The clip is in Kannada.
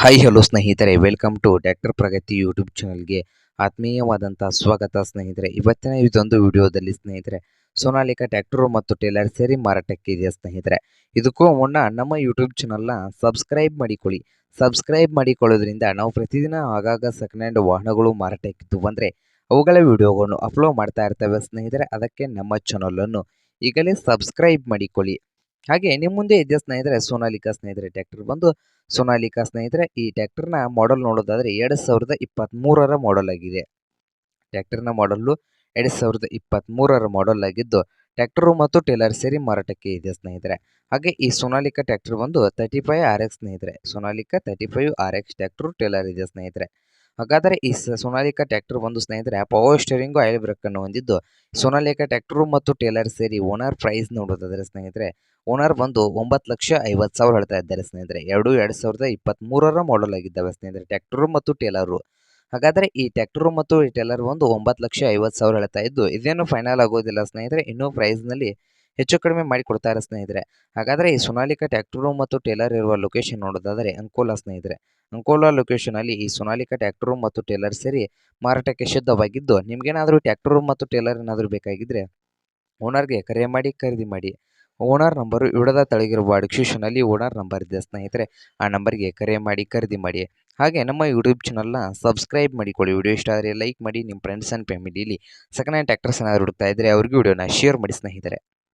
ಹಾಯ್ ಹಲೋ ಸ್ನೇಹಿತರೆ. Welcome to doctor Pragati YouTube ಚಾನಲ್ಗೆ ಆತ್ಮೀಯವಾದಂಥ ಸ್ವಾಗತ, ಸ್ನೇಹಿತರೆ. ಇವತ್ತಿನ ಇದೊಂದು ವಿಡಿಯೋದಲ್ಲಿ, ಸ್ನೇಹಿತರೆ, ಸೋನಾಲಿಕಾ ಟ್ಯಾಕ್ಟರು ಮತ್ತು ಟೇಲರ್ ಸೇರಿ ಮಾರಾಟಕ್ಕೆ ಇದೆ ಸ್ನೇಹಿತರೆ? ಇದಕ್ಕೂ ಮುನ್ನ ನಮ್ಮ ಯೂಟ್ಯೂಬ್ ಚಾನಲ್ನ ಸಬ್ಸ್ಕ್ರೈಬ್ ಮಾಡಿಕೊಳ್ಳಿ. ಸಬ್ಸ್ಕ್ರೈಬ್ ಮಾಡಿಕೊಳ್ಳೋದ್ರಿಂದ ನಾವು ಪ್ರತಿದಿನ ಆಗಾಗ ಸೆಕೆಂಡ್ ಹ್ಯಾಂಡ್ ವಾಹನಗಳು ಮಾರಾಟಕ್ಕಿದ್ದು ಬಂದರೆ ಅವುಗಳ ವಿಡಿಯೋಗಳನ್ನು ಅಪ್ಲೋಡ್ ಮಾಡ್ತಾ ಇರ್ತವೆ, ಸ್ನೇಹಿತರೆ. ಅದಕ್ಕೆ ನಮ್ಮ ಚಾನಲನ್ನು ಈಗಲೇ ಸಬ್ಸ್ಕ್ರೈಬ್ ಮಾಡಿಕೊಳ್ಳಿ. ಹಾಗೆ ನಿಮ್ಮ ಮುಂದೆ ಇದೆ ಸ್ನೇಹಿತರೆ? ಸೋನಾಲಿಕಾ ಸ್ನೇಹಿತರೆ ಟ್ಯಾಕ್ಟರ್ ಬಂದು ಸೋನಾಲಿಕಾ ಸ್ನೇಹಿತರೆ, ಈ ಟ್ಯಾಕ್ಟರ್ನ ಮಾಡೆಲ್ ನೋಡೋದಾದ್ರೆ ಎರಡು ಸಾವಿರದ ಇಪ್ಪತ್ತ್ಮೂರರ ಮಾಡೆಲ್ ಆಗಿದೆ. ಟ್ಯಾಕ್ಟರ್ನ ಮಾಡಲ್ಲು ಎರಡು ಸಾವಿರದ ಇಪ್ಪತ್ತ್ಮೂರರ ಮಾಡೆಲ್ ಆಗಿದ್ದು ಟ್ಯಾಕ್ಟರು ಮತ್ತು ಟೇಲರ್ ಸೇರಿ ಮಾರಾಟಕ್ಕೆ ಇದೆ ಸ್ನೇಹಿತರೆ. ಹಾಗೆ ಈ ಸೋನಾಲಿಕಾ ಟ್ಯಾಕ್ಟರ್ ಬಂದು ತರ್ಟಿ ಫೈವ್ ಆರ್ ಎಕ್ಸ್ ಸ್ನೇಹಿತರೆ. Sonalika thirty five R X tractor trailer ಇದೆ ಸ್ನೇಹಿತರೆ. ಹಾಗಾದರೆ ಈ ಸೋನಾಲಿಕಾ ಟ್ರ್ಯಾಕ್ಟರ್ ಬಂದು ಸ್ನೇಹಿತರೆ ಪವರ್ ಸ್ಟೇರಿಂಗು ಆಯಿಲ್ ಬ್ರೇಕನ್ನು ಹೊಂದಿದ್ದು, ಸೋನಾಲಿಕಾ ಟ್ರ್ಯಾಕ್ಟರು ಮತ್ತು ಟೇಲರ್ ಸೇರಿ ಓನರ್ ಪ್ರೈಸ್ ನೋಡೋದಾದರೆ ಸ್ನೇಹಿತರೆ ಓನರ್ ಬಂದು ಒಂಬತ್ತು ಲಕ್ಷ ಐವತ್ತು ಸಾವಿರ ಹೇಳ್ತಾ ಇದ್ದಾರೆ ಸ್ನೇಹಿತರೆ. ಎರಡು ಎರಡು ಸಾವಿರದ ಇಪ್ಪತ್ತ್ಮೂರರ ಮಾಡೆಲ್ ಆಗಿದ್ದಾವೆ ಸ್ನೇಹಿತರೆ, ಟ್ರ್ಯಾಕ್ಟರು ಮತ್ತು ಟೇಲರು. ಹಾಗಾದರೆ ಈ ಟ್ರ್ಯಾಕ್ಟರು ಮತ್ತು ಈ ಟೇಲರ್ ಒಂದು ಒಂಬತ್ತು ಲಕ್ಷ ಐವತ್ತು ಸಾವಿರ ಹೇಳ್ತಾ ಇದ್ದು, ಇದೇನು ಫೈನಲ್ ಆಗೋದಿಲ್ಲ ಸ್ನೇಹಿತರೆ, ಇನ್ನೂ ಪ್ರೈಸ್ನಲ್ಲಿ ಹೆಚ್ಚು ಕಡಿಮೆ ಮಾಡಿಕೊಡ್ತಾರೆ ಸ್ನೇಹಿತರೆ. ಹಾಗಾದರೆ ಈ ಸೊನಾಲಿಕಾ ಟ್ಯಾಕ್ಟ್ರು ಮತ್ತು ಟೇಲರ್ ಇರುವ ಲೊಕೇಶನ್ ನೋಡೋದಾದರೆ ಅಂಕೋಲಾ ಸ್ನೇಹಿತರೆ. ಅಂಕೋಲಾ ಲೊಕೇಶನಲ್ಲಿ ಈ ಸೊನಾಲಿಕಾ ಟ್ಯಾಕ್ಟ್ರು ಮತ್ತು ಟೇಲರ್ ಸೇರಿ ಮಾರಾಟಕ್ಕೆ ಸಿದ್ಧವಾಗಿದ್ದು ನಿಮಗೇನಾದರೂ ಟ್ಯಾಕ್ಟರು ಮತ್ತು ಟೇಲರ್ ಏನಾದರೂ ಬೇಕಾಗಿದ್ದರೆ ಓನರ್ಗೆ ಕರೆ ಮಾಡಿ, ಖರೀದಿ ಮಾಡಿ. ಓನರ್ ನಂಬರು ಇಡದ ತಳಗಿರುವ ಡಿಸ್ಕ್ರಿಪ್ಷನಲ್ಲಿ ಓನರ್ ನಂಬರ್ ಇದೆ ಸ್ನೇಹಿತರೆ. ಆ ನಂಬರ್ಗೆ ಕರೆ ಮಾಡಿ, ಖರೀದಿ ಮಾಡಿ. ಹಾಗೆ ನಮ್ಮ ಯೂಟ್ಯೂಬ್ ಚಾನಲ್ನ ಸಬ್ಸ್ಕ್ರೈಬ್ ಮಾಡಿಕೊಳ್ಳಿ. ವಿಡಿಯೋ ಇಷ್ಟ ಆದರೆ ಲೈಕ್ ಮಾಡಿ ನಿಮ್ಮ ಫ್ರೆಂಡ್ಸ್ ಆ್ಯಂಡ್ ಫ್ಯಾಮಿಲಿಯಲ್ಲಿ ಸೆಕೆಂಡ್ ಹ್ಯಾಂಡ್ ಟ್ಯಾಕ್ಟರ್ಸ್ ಏನಾದರೂ ಹುಡುಕ್ತಾ ಇದ್ದರೆ ಅವ್ರಿಗೆ ವಿಡಿಯೋನ ಶೇರ್ ಮಾಡಿ ಸ್ನೇಹಿತರೆ.